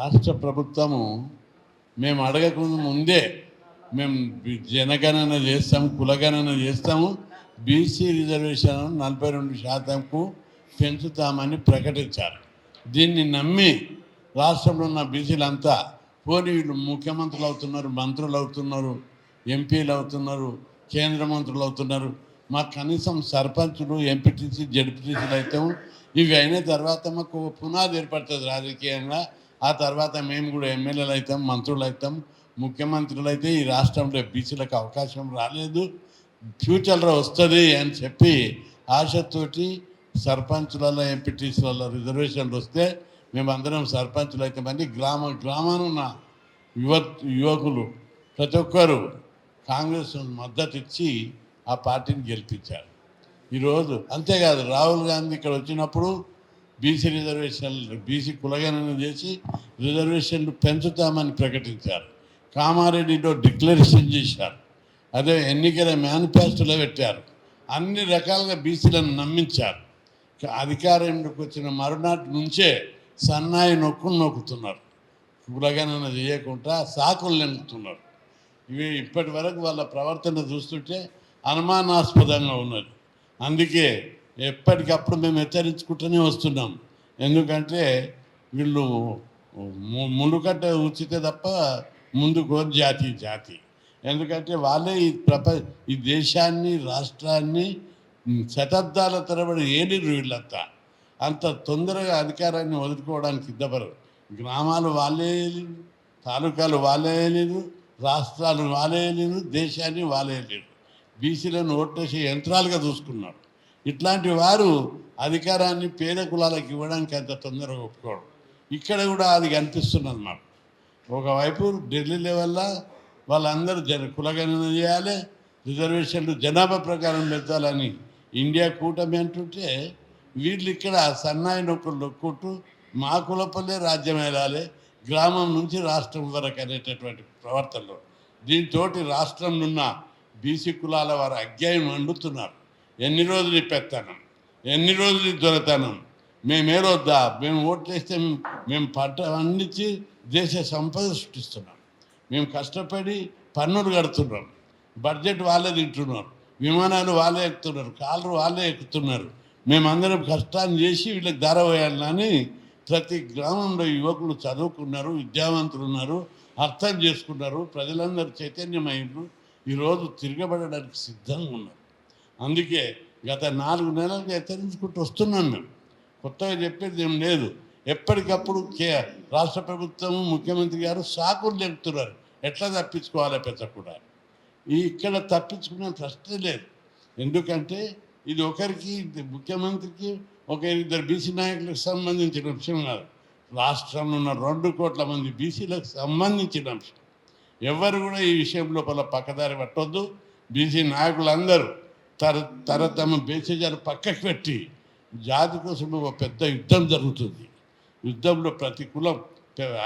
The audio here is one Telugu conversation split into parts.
రాష్ట్ర ప్రభుత్వము మేము అడగకుండా ముందే మేము జనగణన చేస్తాము కులగణన చేస్తాము బీసీ రిజర్వేషన్ నలభై రెండు శాతంకు పెంచుతామని ప్రకటించారు. దీన్ని నమ్మి రాష్ట్రంలో ఉన్న బీసీలంతా పోనీ వీళ్ళు ముఖ్యమంత్రులు అవుతున్నారు మంత్రులు అవుతున్నారు ఎంపీలు అవుతున్నారు కేంద్ర మంత్రులు అవుతున్నారు మాకు కనీసం సర్పంచులు ఎంపీటీసీ జడ్పీటీసీలు అవుతాము ఇవి అయిన తర్వాత మాకు పునాది ఏర్పడుతుంది రాజకీయంగా. ఆ తర్వాత మేము కూడా ఎమ్మెల్యేలు అవుతాం మంత్రులు అవుతాం. ముఖ్యమంత్రులు అయితే ఈ రాష్ట్రంలో బీసీలకు అవకాశం రాలేదు. ఫ్యూచర్లో వస్తుంది అని చెప్పి ఆశతోటి సర్పంచులలో ఎంపీటీసీలలో రిజర్వేషన్లు వస్తే మేమందరం సర్పంచులు అవుతామని గ్రామ గ్రామానున్న యువ యువకులు ప్రతి ఒక్కరు కాంగ్రెస్ మద్దతు ఇచ్చి ఆ పార్టీని గెలిపించారు. ఈరోజు అంతేకాదు రాహుల్ గాంధీ ఇక్కడ వచ్చినప్పుడు బీసీ రిజర్వేషన్లు బీసీ కులగణన చేసి రిజర్వేషన్లు పెంచుతామని ప్రకటించారు. కామారెడ్డిలో డిక్లరేషన్ చేశారు. అదే ఎన్నికల మేనిఫెస్టోలో పెట్టారు. అన్ని రకాలుగా బీసీలను నమ్మించారు. అధికారంలోకి వచ్చిన మరునాటి నుంచే సన్నాయి నొక్కు నొక్కుతున్నారు. కులగణన చేయకుండా సాకులు నింపుతున్నారు. ఇవి ఇప్పటి వరకు వాళ్ళ ప్రవర్తన చూస్తుంటే అనుమానాస్పదంగా ఉన్నది. అందుకే ఎప్పటికప్పుడు మేము హెచ్చరించుకుంటూనే వస్తున్నాం. ఎందుకంటే వీళ్ళు ము- మునుకట్ట ఉచితే తప్ప ముందుకు జాతి జాతి. ఎందుకంటే వాళ్ళే ఈ ప్రప ఈ దేశాన్ని రాష్ట్రాన్ని శతాబ్దాల తరబడి ఏలిరు వీళ్ళంతా. అంత తొందరగా అధికారాన్ని వదులుకోవడానికి సిద్ధపడరు. గ్రామాలు వాళ్ళే తాలూకాలు వాళ్ళే రాష్ట్రాలు వాళ్ళే దేశాన్ని వాళ్ళే బీసీలను ఓట్లేసే యంత్రాలుగా చూసుకున్నారు. ఇట్లాంటి వారు అధికారాన్ని పేద కులాలకు ఇవ్వడానికి అంత తొందరగా ఒప్పుకోవడం ఇక్కడ కూడా అది కనిపిస్తున్నది మాకు ఒకవైపు ఢిల్లీ లెవెల్లో వాళ్ళందరూ జన కులగణన చేయాలి రిజర్వేషన్లు జనాభా ప్రకారం పెంచాలని ఇండియా కూటమి అంటుంటే వీళ్ళు ఇక్కడ సన్నాయి నొక్కులు నొక్కుంటూ మా కులపల్లే రాజ్యం వెళ్ళాలి గ్రామం నుంచి రాష్ట్రం వరకు అనేటటువంటి ప్రవర్తనలో. దీంతో రాష్ట్రంలో ఉన్న బీసీ కులాల వారు అజ్ఞాయం వండుతున్నారు. ఎన్ని రోజులు ఈ పెత్తనం? ఎన్ని రోజులు ఈ మేమేరొద్దా మేము ఓట్లేస్తే మేము పంట పండించి దేశ సంపద సృష్టిస్తున్నాం. మేము కష్టపడి పన్నులు కడుతున్నాం. బడ్జెట్ వాళ్ళే తింటున్నారు. విమానాలు వాళ్ళే ఎక్కుతున్నారు. కాళ్ళు వాళ్ళే ఎక్కుతున్నారు. మేమందరం కష్టాన్ని చేసి వీళ్ళకి ధర వేయాలని ప్రతి గ్రామంలో యువకులు చదువుకున్నారు విద్యావంతులు ఉన్నారు అర్థం చేసుకున్నారు. ప్రజలందరూ చైతన్యమైనరు ఈరోజు తిరగబడడానికి సిద్ధంగా ఉన్నారు. అందుకే గత నాలుగు నెలలుగా హెచ్చరించుకుంటూ వస్తున్నాం మేము. కొత్తగా చెప్పేది ఏం లేదు. ఎప్పటికప్పుడు కే రాష్ట్ర ప్రభుత్వం ముఖ్యమంత్రి గారు సాకులు చెప్తున్నారు ఎట్లా తప్పించుకోవాలి పెద్దకుండా ఈ ఇక్కడ తప్పించుకునే ప్రశ్నే లేదు. ఎందుకంటే ఇది ఒకరికి ముఖ్యమంత్రికి ఒక ఇద్దరు బీసీ నాయకులకు సంబంధించిన విషయం కాదు. రాష్ట్రంలో ఉన్న రెండు కోట్ల మంది బీసీలకు సంబంధించిన అంశం. ఎవరు కూడా ఈ విషయం లోపల పక్కదారి పట్టొద్దు. బీసీ నాయకులందరూ తర తర తమ బేసిజాలు పక్కకు పెట్టి జాతి కోసం ఒక పెద్ద యుద్ధం జరుగుతుంది. యుద్ధంలో ప్రతి కులం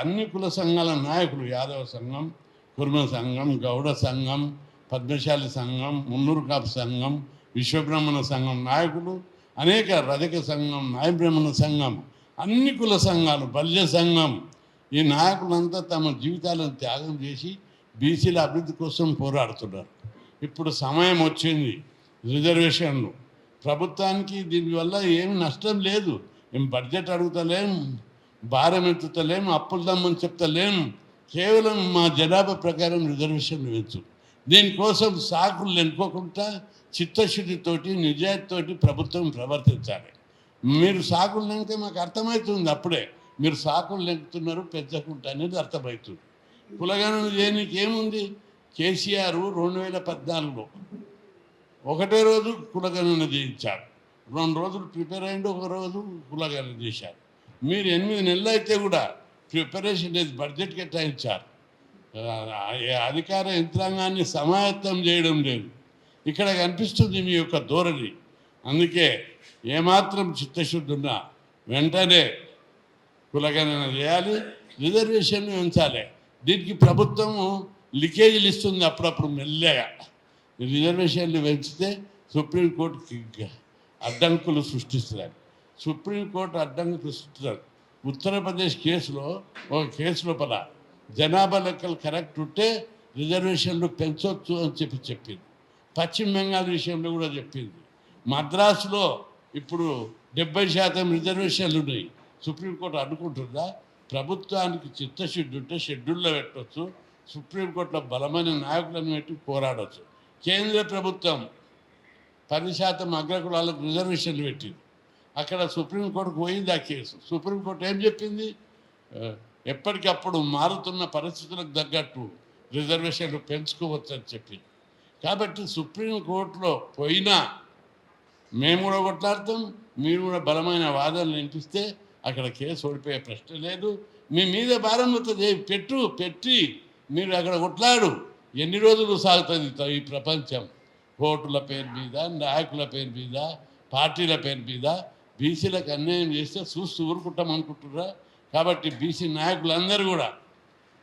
అన్ని కుల సంఘాల నాయకులు యాదవ సంఘం కుర్మ సంఘం గౌడ సంఘం పద్మశాలి సంఘం మున్నూరు కాపు సంఘం విశ్వబ్రహ్మణ సంఘం నాయకులు అనేక రజక సంఘం నాయబ్రహ్మణ సంఘం అన్ని కుల సంఘాలు బల్య సంఘం ఈ నాయకులంతా తమ జీవితాలను త్యాగం చేసి బీసీల అభివృద్ధి కోసం పోరాడుతున్నారు. ఇప్పుడు సమయం వచ్చింది. రిజర్వేషన్లు. ప్రభుత్వానికి దీనివల్ల ఏమి నష్టం లేదు. మేము బడ్జెట్ అడుగుతలేం భారం ఎత్తుతలేం అప్పులు దమ్మని చెప్తలేం. కేవలం మా జనాభా ప్రకారం రిజర్వేషన్లు పెంచు దీనికోసం సాకులు ఎన్నుకోకుండా చిత్తశుద్ధితోటి నిజాయితీతోటి ప్రభుత్వం ప్రవర్తించాలి. మీరు సాకులు నెంగితే మాకు అర్థమవుతుంది అప్పుడే. మీరు సాకులు నెంగుతున్నారు పెంచకుండా అనేది అర్థమవుతుంది. కులగణన చేయడానికి ఏముంది? కేసీఆర్ రెండు వేల పద్నాలుగులో ఒకటే రోజు కులగణన చేయించారు. రెండు రోజులు ప్రిపేర్ అయ్యిండు ఒక రోజు కులగణన చేశారు. మీరు ఎనిమిది నెలలు అయితే కూడా ప్రిపరేషన్ లేదు బడ్జెట్ కేటాయించారు. అధికార యంత్రాంగాన్ని సమాయత్తం చేయడం లేదు. ఇక్కడ కనిపిస్తుంది మీ యొక్క ధోరణి. అందుకే ఏమాత్రం చిత్తశుద్ధి ఉన్నా వెంటనే కులగణన చేయాలి రిజర్వేషన్ ఉంచాలి. దీనికి ప్రభుత్వము లీకేజీలు ఇస్తుంది అప్పుడప్పుడు మెల్లగా. రిజర్వేషన్లు పెంచితే సుప్రీంకోర్టుకి అడ్డంకులు సృష్టిస్తున్నారు. సుప్రీంకోర్టు అడ్డంకులు సృష్టిస్తున్నారు. ఉత్తరప్రదేశ్ కేసులో ఒక కేసు లోపల జనాభా లెక్కలు కరెక్ట్ ఉంటే రిజర్వేషన్లు పెంచవచ్చు అని చెప్పి చెప్పింది. పశ్చిమ బెంగాల్ విషయంలో కూడా చెప్పింది. మద్రాసులో ఇప్పుడు డెబ్బై శాతం రిజర్వేషన్లు ఉన్నాయి. సుప్రీంకోర్టు అనుకుంటుందా? ప్రభుత్వానికి చిత్తశుద్ధి ఉంటే షెడ్యూల్లో పెట్టవచ్చు సుప్రీంకోర్టులో బలమైన నాయకులను పెట్టి పోరాడవచ్చు కేంద్ర ప్రభుత్వం పది శాతం అగ్రకులాలకు రిజర్వేషన్లు పెట్టింది. అక్కడ సుప్రీంకోర్టుకు పోయింది ఆ కేసు. సుప్రీంకోర్టు ఏం చెప్పింది? ఎప్పటికప్పుడు మారుతున్న పరిస్థితులకు తగ్గట్టు రిజర్వేషన్లు పెంచుకోవచ్చని చెప్పింది. కాబట్టి సుప్రీంకోర్టులో పోయినా మేము కూడా కొట్లాడతాం మీరు కూడా బలమైన వాదనలు వినిపిస్తే అక్కడ కేసు ఓడిపోయే ప్రశ్న లేదు. మీ మీద భారం అవుతుంది పెట్టు పెట్టి మీరు అక్కడ కొట్లాడు. ఎన్ని రోజులు సాగుతుంది ఈ ప్రపంచం? ఓటుల పేరు మీద నాయకుల పేరు మీద పార్టీల పేరు మీద బీసీలకు అన్యాయం చేస్తే చూస్తూ ఊరుకుంటాం అనుకుంటున్నారా? కాబట్టి బీసీ నాయకులందరూ కూడా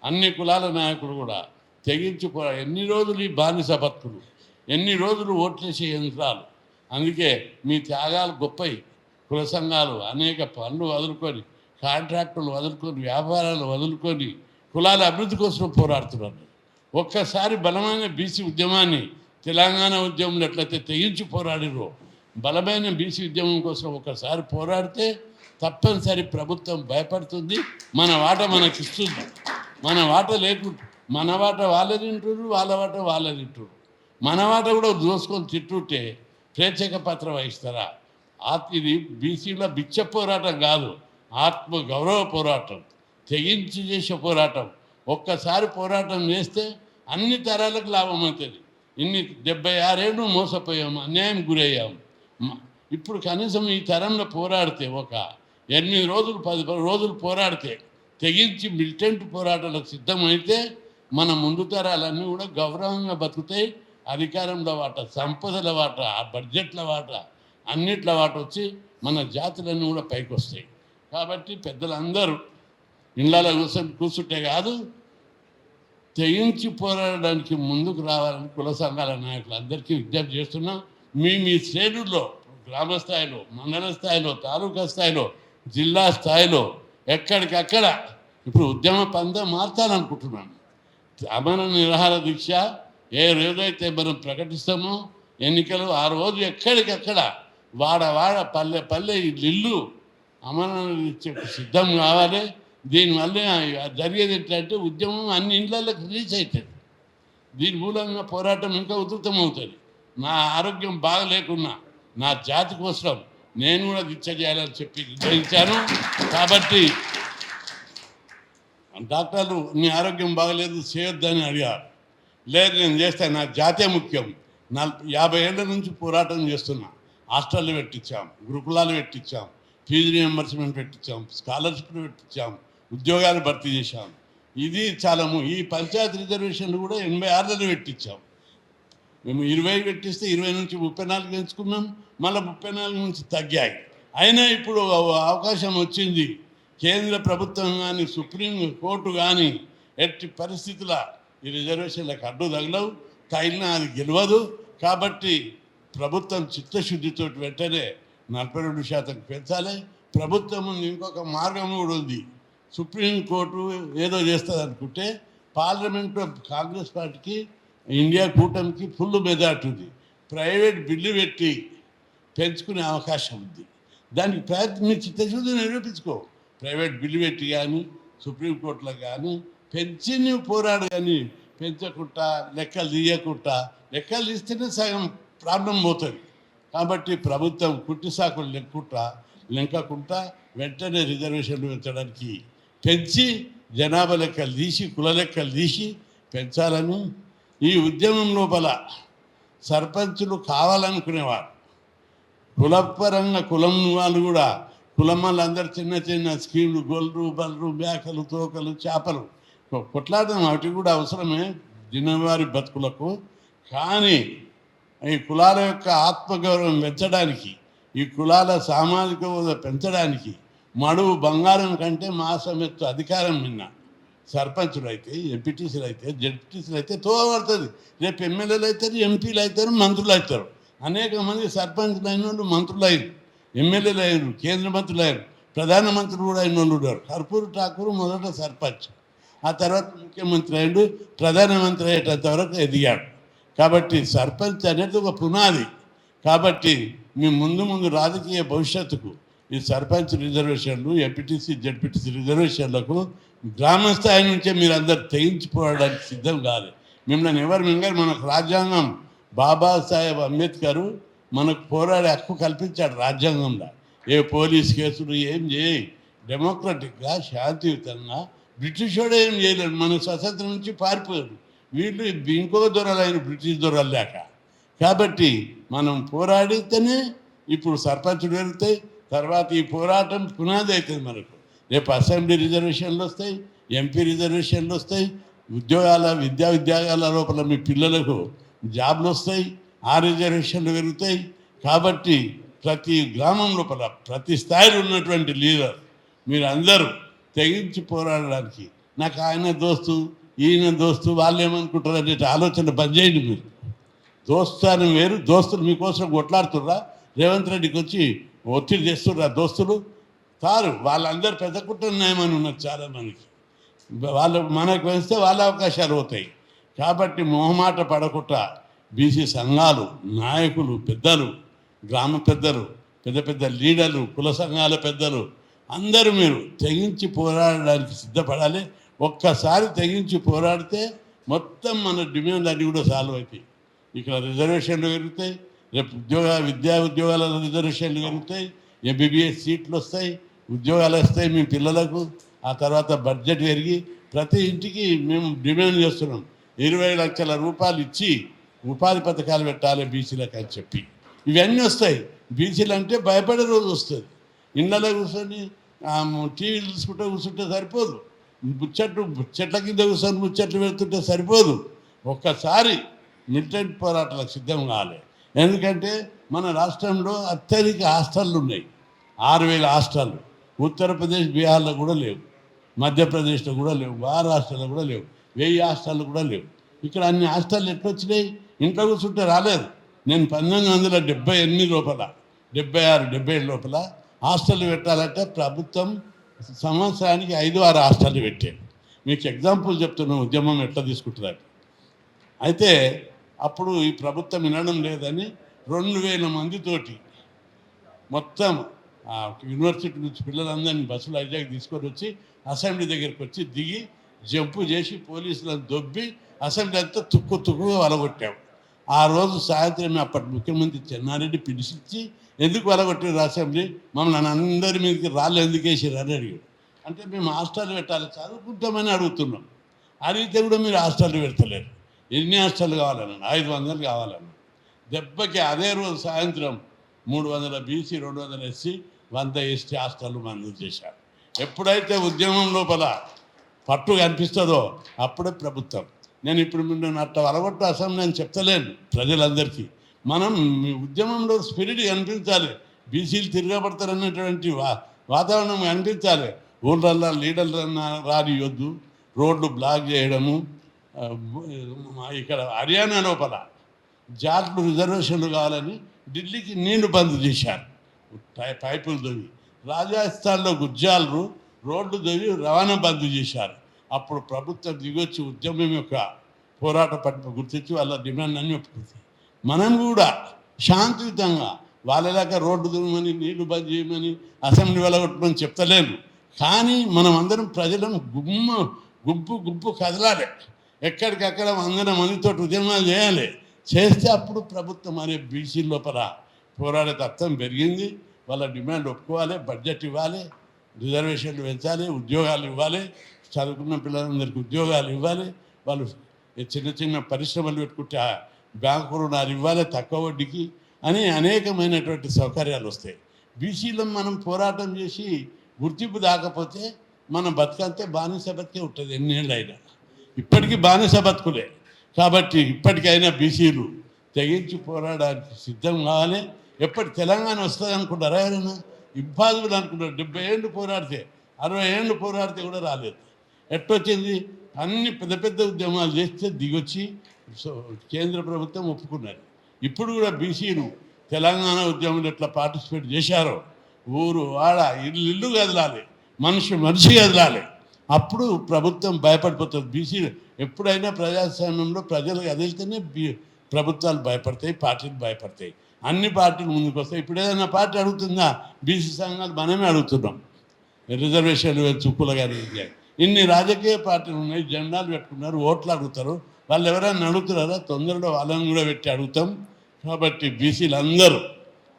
అన్ని కులాల నాయకులు కూడా తెగించి ఎన్ని రోజులు ఈ బానిస బతుకులు ఎన్ని రోజులు ఓట్లేసే యంత్రాలు? అందుకే మీ త్యాగాలు గొప్పయి. కుల సంఘాలు అనేక పనులు వదులుకొని కాంట్రాక్టులు వదులుకొని వ్యాపారాలు వదులుకొని కులాల అభివృద్ధి కోసం పోరాడుతున్నారు. ఒక్కసారి బలమైన బీసీ ఉద్యమాన్ని తెలంగాణ ఉద్యమంలో ఎట్లయితే తెగించి పోరాడిరో బలమైన బీసీ ఉద్యమం కోసం ఒకసారి పోరాడితే తప్పనిసరి ప్రభుత్వం భయపడుతుంది. మన వాట మనకిస్తుంది మన వాట లేకుండా మన వాట వాళ్ళే తింటున్నారు వాళ్ళ వాట వాళ్ళే తింటున్నారు మన వాట కూడా దోసుకొని తిట్టుంటే ప్రేక్షక పాత్ర వహిస్తారా? ఆత్ ఇది బీసీల బిచ్చ పోరాటం కాదు ఆత్మ గౌరవ పోరాటం తెగించి చేసే పోరాటం. ఒక్కసారి పోరాటం చేస్తే అన్ని తరాలకు లాభం అవుతుంది. ఇన్ని డెబ్బై ఆరేళ్ళు మోసపోయాము అన్యాయం గురయ్యాము. ఇప్పుడు కనీసం ఈ తరంలో పోరాడితే ఒక ఎనిమిది రోజులు పది పది రోజులు పోరాడితే తెగించి మిలిటెంట్ పోరాటాలకు సిద్ధమైతే మన ముందు తరాలన్నీ కూడా గౌరవంగా బతుకుతాయి. అధికారంలో వాట సంపదల వాట ఆ బడ్జెట్ల వాట అన్నిట్ల వాట వచ్చి మన జాతులన్నీ కూడా పైకి వస్తాయి కాబట్టి పెద్దలందరూ ఇళ్ళలో కూర్చొని కూర్చుంటే కాదు తెగించి పోరాడడానికి ముందుకు రావాలని కుల సంఘాల నాయకులు అందరికీ విజ్ఞప్తి చేస్తున్నాం. మీ మీ శ్రేణుల్లో గ్రామ స్థాయిలో మండల స్థాయిలో తాలూకా స్థాయిలో జిల్లా స్థాయిలో ఎక్కడికక్కడ ఇప్పుడు ఉద్యమ పంద మార్చాలనుకుంటున్నాను అమర నిరాహార దీక్ష ఏ రోజైతే మనం ప్రకటిస్తామో ఎన్నికలు ఆ రోజు ఎక్కడికక్కడ వాడ వాడ పల్లె పల్లె ఇల్లు అమరణ దీక్షకు సిద్ధం కావాలి. దీనివల్ల జరిగేది ఎట్లంటే ఉద్యమం అన్ని ఇండ్లకు రీచ్ అవుతుంది. దీని మూలంగా పోరాటం ఇంకా ఉధృతం అవుతుంది నా ఆరోగ్యం బాగలేకున్నా నా జాతి కోసం నేను కూడా దీక్ష చేయాలని చెప్పి నిర్ణయించాను. కాబట్టి డాక్టర్లు నీ ఆరోగ్యం బాగలేదు చేయొద్దని అడిగారు. లేదు నేను చేస్తాను నా జాతే ముఖ్యం. నలభై యాభై ఏళ్ళ నుంచి పోరాటం చేస్తున్నా. హాస్టళ్ళు పెట్టించాం గురుకులాలు పెట్టించాం ఫీజు రియంబర్స్మెంట్ పెట్టించాం స్కాలర్షిప్లు పెట్టించాం ఉద్యోగాలు భర్తీ చేశాం. ఇది చాలా ఈ పంచాయతీ రిజర్వేషన్లు కూడా ఎనభై ఆరులను పెట్టించాం. మేము ఇరవై పెట్టిస్తే ఇరవై నుంచి ముప్పై నాలుగు ఎంచుకున్నాం. మళ్ళీ ముప్పై నాలుగు నుంచి తగ్గాయి. అయినా ఇప్పుడు అవకాశం వచ్చింది. కేంద్ర ప్రభుత్వం కానీ సుప్రీం కోర్టు కానీ ఎట్టి పరిస్థితుల ఈ రిజర్వేషన్లకు అడ్డు తగలవు. తగిలిన అది గెలవదు. కాబట్టి ప్రభుత్వం చిత్తశుద్ధితో వెంటనే నలభై రెండు శాతం పెంచాలి. ప్రభుత్వం ఇంకొక మార్గం కూడా ఉంది. సుప్రీంకోర్టు ఏదో చేస్తుంది అనుకుంటే పార్లమెంట్లో కాంగ్రెస్ పార్టీకి ఇండియా కూటమికి ఫుల్ మెజార్టీ ఉంది. ప్రైవేట్ బిల్లు పెట్టి పెంచుకునే అవకాశం ఉంది. దానికి ప్రయత్నం మీ చిత్తశుద్ధి నిరూపించుకో. ప్రైవేట్ బిల్లు పెట్టి కానీ సుప్రీంకోర్టులో కానీ పెంచి నువ్వు పోరాడు కానీ పెంచకుండా లెక్కలు తీయకుండా లెక్కలు తీస్తేనే సగం ప్రాబ్లం పోతుంది. కాబట్టి ప్రభుత్వం కుట్టి సాకులు లెక్కుంటా లెంకకుండా వెంటనే రిజర్వేషన్లు పెంచడానికి పెంచి జనాభా లెక్కలు తీసి కుల లెక్కలు తీసి పెంచాలని. ఈ ఉద్యమం లోపల సర్పంచులు కావాలనుకునేవారు. కులపరంగా కులం వాళ్ళు కూడా కులం వాళ్ళందరూ చిన్న చిన్న స్కీములు గొల్లు బల్లు మేకలు తోకలు చేపలు. కొట్లాడడం వాటి కూడా అవసరమే దినవారి బతుకులకు. కానీ ఈ కులాల యొక్క ఆత్మగౌరవం పెంచడానికి ఈ కులాల సామాజిక హోదా పెంచడానికి మడువు బంగారం కంటే మాసమెత్తు అధికారం నిన్న. సర్పంచులు అయితే ఎంపీటీసీలు అయితే జడ్పీటీసీలు అయితే తోబడుతుంది రేపు ఎమ్మెల్యేలు అవుతారు ఎంపీలు అవుతారు మంత్రులు అవుతారు అనేక మంది సర్పంచులు అయిన వాళ్ళు మంత్రులు అయ్యారు ఎమ్మెల్యేలు అయ్యారు కేంద్ర మంత్రులు అయ్యారు ప్రధానమంత్రి కూడా అయిన వాళ్ళు ఉన్నారు. కర్పూర్ ఠాకూర్ మొదట సర్పంచ్. ఆ తర్వాత ముఖ్యమంత్రి అయ్యాడు ప్రధానమంత్రి అయ్యేటంత వరకు ఎదిగాడు. కాబట్టి సర్పంచ్ అనేది ఒక పునాది. కాబట్టి మీ ముందు ముందు రాజకీయ భవిష్యత్తుకు ఈ సర్పంచ్ రిజర్వేషన్లు ఎంపీటీసీ జడ్పీటీసీ రిజర్వేషన్లకు గ్రామ స్థాయి నుంచే మీరు అందరు తెగించిపోవడానికి సిద్ధం కాదు మిమ్మల్ని ఎవరు మింగారు మనకు రాజ్యాంగం. బాబాసాహెబ్ అంబేద్కర్ మనకు పోరాడే హక్కు కల్పించాడు రాజ్యాంగంలో. ఏ పోలీస్ కేసులు ఏం చేయి. డెమోక్రటిక్గా శాంతియుతంగా బ్రిటిష్ వాడు ఏం చేయలేదు మన స్వతంత్రం నుంచి పారిపోయారు వీళ్ళు ఇంకో దొరలైన బ్రిటిష్ దొరలు లేక కాబట్టి మనం పోరాడితేనే ఇప్పుడు సర్పంచులు పెరుగుతాయి తర్వాత ఈ పోరాటం పునాది అవుతుంది మనకు. రేపు అసెంబ్లీ రిజర్వేషన్లు వస్తాయి ఎంపీ రిజర్వేషన్లు వస్తాయి ఉద్యోగాల విద్యా ఉద్యోగాల లోపల మీ పిల్లలకు జాబ్లు వస్తాయి ఆ రిజర్వేషన్లు పెరుగుతాయి. కాబట్టి ప్రతి గ్రామం లోపల ప్రతి స్థాయిలో ఉన్నటువంటి లీడర్ మీరు అందరూ తెగించి పోరాడడానికి నాకు ఆయన దోస్తు ఈయన దోస్తు వాళ్ళు ఏమనుకుంటారు అనే ఆలోచన బంద్ చేయండి మీరు. దోస్తాను వేరు దోస్తులు మీకోసం కొట్లాడుతుర్రా. రేవంత్ రెడ్డికి వచ్చి ఒత్తిడి చేస్తుర్రా దోస్తులు? తారు వాళ్ళందరూ పెద్ద కుటుంబమని ఉన్నారు చాలా మందికి. వాళ్ళు మనకు వేస్తే వాళ్ళ అవకాశాలు అవుతాయి కాబట్టి మొహమాట పడకుండా బీసీ సంఘాలు నాయకులు పెద్దలు గ్రామ పెద్దలు పెద్ద పెద్ద లీడర్లు కుల సంఘాల పెద్దలు అందరూ మీరు తెగించి పోరాడడానికి సిద్ధపడాలి. ఒక్కసారి తెగించి పోరాడితే మొత్తం మన డిమాండ్ అన్నీ కూడా సాల్వ్ అవుతాయి ఇక్కడ రిజర్వేషన్లు పెరుగుతాయి. రేపు ఉద్యోగ విద్యా ఉద్యోగాల రిజర్వేషన్లు పెరుగుతాయి ఎంబీబీఎస్ సీట్లు వస్తాయి. ఉద్యోగాలు వస్తాయి మీ పిల్లలకు. ఆ తర్వాత బడ్జెట్ పెరిగి ప్రతి ఇంటికి మేము డిమాండ్ చేస్తున్నాం. ఇరవై లక్షల రూపాయలు ఇచ్చి ఉపాధి పథకాలు పెట్టాలి బీసీలకు అని చెప్పి. ఇవన్నీ వస్తాయి. బీసీలు అంటే భయపడే రోజు వస్తుంది. ఇళ్ళలో కూర్చొని టీవీలు చూసుకుంటే కూర్చుంటే సరిపోదు. ముచ్చట్లు ముచ్చట్ల కింద కూర్చొని ముచ్చట్లు పెడుతుంటే సరిపోదు. ఒక్కసారి మిలిటెంట్ పోరాటాలకు సిద్ధం కాలేదు ఎందుకంటే మన రాష్ట్రంలో అత్యధిక హాస్టళ్ళు ఉన్నాయి ఆరు వేల హాస్టళ్ళు. ఉత్తరప్రదేశ్ బీహార్లో కూడా లేవు. మధ్యప్రదేశ్లో కూడా లేవు. మహారాష్ట్రలో కూడా లేవు. వెయ్యి హాస్టళ్ళు కూడా లేవు. ఇక్కడ అన్ని హాస్టళ్ళు ఎట్లొచ్చినాయి? ఇంట్లో కూర్చుంటే రాలేదు నేను పంతొమ్మిది వందల డెబ్బై ఎనిమిది లోపల డెబ్బై ఆరు డెబ్బై ఏడు లోపల హాస్టల్ పెట్టాలంటే ప్రభుత్వం సంవత్సరానికి ఐదు ఆరు హాస్టళ్ళు పెట్టాను మీకు ఎగ్జాంపుల్ చెప్తున్న ఉద్యమం ఎట్లా తీసుకుంటున్నారు అయితే అప్పుడు ఈ ప్రభుత్వం వినడం లేదని రెండు వేల మందితోటి మొత్తం ఆ యూనివర్సిటీ నుంచి పిల్లలందరినీ బస్సులు హైజాక్ తీసుకొని వచ్చి అసెంబ్లీ దగ్గరికి వచ్చి దిగి జంపు చేసి పోలీసులను దొబ్బి అసెంబ్లీ అంతా తుక్కు తుక్కుగా వలగొట్టాం. ఆ రోజు సాయంత్రం అప్పటి ముఖ్యమంత్రి చెన్నారెడ్డి పిలిచిచ్చి ఎందుకు వలగొట్టారు అసెంబ్లీ? మమ్మల్ని అందరి మీదకి రాళ్ళు ఎందుకు వేసారని అడిగాడు. అంటే మేము హాస్టల్ పెట్టాలి చదువుకుంటామని అడుగుతున్నాం. అడిగితే కూడా మీరు హాస్టల్ పెడతలేరు. ఎన్ని హాస్టల్ కావాలన్నాను ఐదు వందలు కావాలన్నాను దెబ్బకి అదే రోజు సాయంత్రం మూడు వందల బీసీ రెండు వందల ఎస్సీ వంద ఎస్టీ హాస్టల్ మంజూరు చేశారు. ఎప్పుడైతే ఉద్యమం లోపల పట్టు కనిపిస్తుందో అప్పుడే ప్రభుత్వం. నేను ఇప్పుడు మిమ్మల్ని అట్ట అలగొట్టు అసలు నేను చెప్తలేను ప్రజలందరికీ. మనం మీ ఉద్యమంలో స్పిరిట్ కనిపించాలి బీసీలు తిరగబడతారనేటువంటి వా వాతావరణం కనిపించాలి. ఊళ్ళల్లో లీడర్లన్నా రానియొద్దు రోడ్లు బ్లాక్ చేయడము ఇక్కడ హర్యానా లోపల జాట్లు రిజర్వేషన్లు కావాలని ఢిల్లీకి నీళ్ళు బంద్ చేశారు. పై- పైపులు దొవి రాజస్థాన్లో గుజ్జాలు రోడ్లు దొవి రవాణా బంద్ చేశారు. అప్పుడు ప్రభుత్వం దిగొచ్చి ఉద్యమం యొక్క పోరాట పట్ల గుర్తించి వాళ్ళ డిమాండ్ అని ఒప్పుకుంది. మనం కూడా శాంతియుతంగా వాళ్ళలాగా రోడ్డు దుమ్మని నీళ్ళు బంద్ చేయమని అసెంబ్లీ వెళ్ళగొట్టమని చెప్తలేను కానీ మనం అందరం ప్రజలను గుమ్మ గుంపు గుంపు కదలాలి. ఎక్కడికక్కడ వందల మందితో ఉద్యమాలు చేయాలి. చేస్తే అప్పుడు ప్రభుత్వం అనే బీసీ లోపల పోరాడే తత్వం పెరిగింది. వాళ్ళ డిమాండ్ ఒప్పుకోవాలి బడ్జెట్ ఇవ్వాలి రిజర్వేషన్లు పెంచాలి ఉద్యోగాలు ఇవ్వాలి చదువుకున్న పిల్లలందరికీ ఉద్యోగాలు ఇవ్వాలి. వాళ్ళు చిన్న చిన్న పరిశ్రమలు పెట్టుకుంటే బ్యాంకు రుణాలు ఇవ్వాలి తక్కువ వడ్డీకి అని అనేకమైనటువంటి సౌకర్యాలు వస్తాయి. బీసీలో మనం పోరాటం చేసి గుర్తింపు దాకపోతే మన బతుకంతే బానిస బతికే ఉంటుంది ఎన్నేళ్ళైనా. ఇప్పటికీ బానిస బతుకులే. కాబట్టి ఇప్పటికైనా బీసీలు తెగించి పోరాడడానికి సిద్ధం కావాలి. ఎప్పటి తెలంగాణ వస్తుంది అనుకుంటారా ఎవరైనా? ఇంపాసిబుల్ అనుకుంటారు. డెబ్బై ఏళ్ళు పోరాడితే అరవై ఏళ్ళు పోరాడితే కూడా రాలేదు. ఎట్టొచ్చింది? అన్ని పెద్ద పెద్ద ఉద్యమాలు చేస్తే దిగొచ్చి సో కేంద్ర ప్రభుత్వం ఒప్పుకున్నారు ఇప్పుడు కూడా బీసీలు తెలంగాణ ఉద్యమంలో ఎట్లా పార్టిసిపేట్ చేశారో ఊరు ఆడ ఇల్లు ఇల్లు కదలాలి. మనిషి మనిషి కదలాలి. అప్పుడు ప్రభుత్వం భయపడిపోతుంది. బీసీ ఎప్పుడైనా ప్రజాస్వామ్యంలో ప్రజలు కదిలితేనే బీ- ప్రభుత్వాలు భయపడతాయి పార్టీలు భయపడతాయి. అన్ని పార్టీలు ముందుకు వస్తాయి. ఇప్పుడు ఏదైనా పార్టీ అడుగుతుందా? బీసీ సంఘాలు మనమే అడుగుతున్నాం. రిజర్వేషన్లు చుప్పులు కానీ ఇన్ని రాజకీయ పార్టీలు ఉన్నాయి జెండాలు పెట్టుకున్నారు ఓట్లు అడుగుతారు. వాళ్ళు ఎవరైనా అడుగుతున్నారా? తొందరలో వాళ్ళని కూడా పెట్టి అడుగుతాం. కాబట్టి బీసీలు అందరూ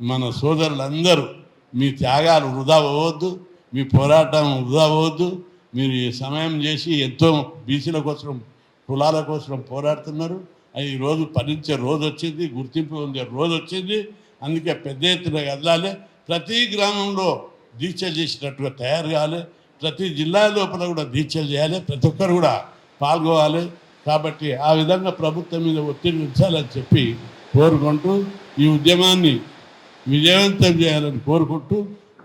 మన సోదరులందరూ మీ త్యాగాలు వృధా అవ్వద్దు మీ పోరాటం వృధా అవ్వద్దు మీరు ఈ సమయం చేసి ఎంతో బీసీల కోసం కులాల కోసం పోరాడుతున్నారు. అది ఈ రోజు ఫలించే రోజు వచ్చింది గుర్తింపు పొందే రోజు వచ్చింది. అందుకే పెద్ద ఎత్తున వెళ్ళాలి. ప్రతి గ్రామంలో దీక్ష చేసినట్టుగా తయారు కావాలి. ప్రతి జిల్లా లోపల కూడా దీక్షలు చేయాలి. ప్రతి ఒక్కరు కూడా పాల్గొవాలి. కాబట్టి ఆ విధంగా ప్రభుత్వం మీద ఒత్తిడి ఉంచాలని చెప్పి కోరుకుంటూ ఈ ఉద్యమాన్ని విజయవంతం చేయాలని కోరుకుంటూ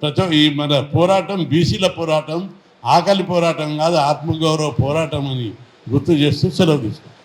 ప్రతి ఈ మన పోరాటం బీసీల పోరాటం ఆకలి పోరాటం కాదు ఆత్మగౌరవ పోరాటం అని గుర్తు చేస్తూ సెలవు తీసుకుంటాం.